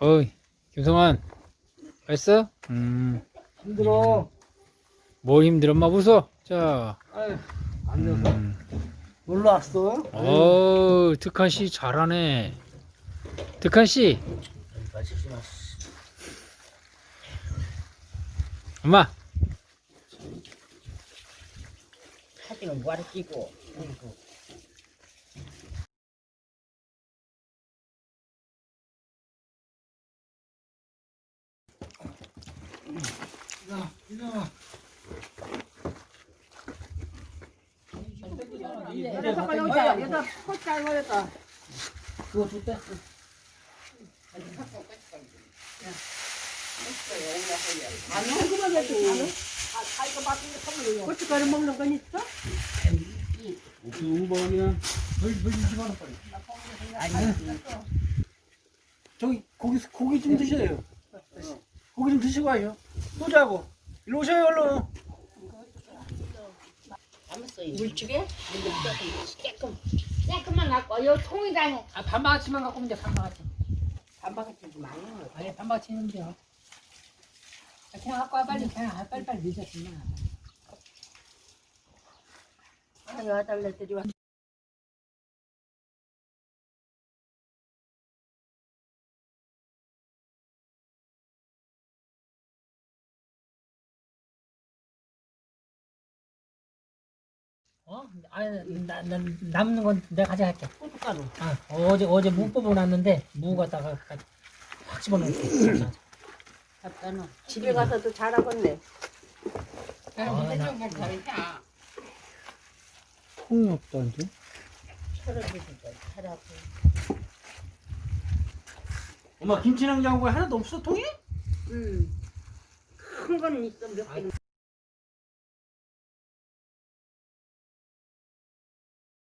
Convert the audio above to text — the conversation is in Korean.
어이, 김성환. 맛있어? 음, 힘들어. 뭐 힘들어? 엄마 웃어. 자, 아유, 안 돼서. 음. 놀러 왔어? 어우, 득한 씨 잘하네. 득한 씨, 엄마. 사진은 뭐하러 찍고 그리고 잠깐 여기 있다. 여기다 꽃 잘못했다. 그거 줄때 아니, 한국만 해도. 고춧가루 먹는 건 있어? 그 우범이야. 물, 물 20만 원 빨리. 아니. 저기 고기 고기 좀 드셔요. 고기 좀 드시고 와요. 또 자고. 일로 오셔요, 얼른. 물주게 깨끔 깨끔만 갖고 요 통이다니 아, 반바가지만 갖고 오면 돼, 반바가지. 반박하지 마요 아니, 반바가지 있는 데요. 아, 그냥 갖고 와, 빨리. 그냥 아, 빨리빨리 늦었구나. 아유 아달래들이 와 어? 아니, 나, 나, 남는 건 내가 가져갈게. 고춧가루 아, 어제, 어제 무 뽑아놨는데, 무 갖다가 확 집어넣을게. 갖다 놓 집에 가서도 잘하겠네. 통이 없다는데? 철하고 엄마 김치 냉장고에 하나도 없어 통이? 음. 큰 거는 있어 몇 개.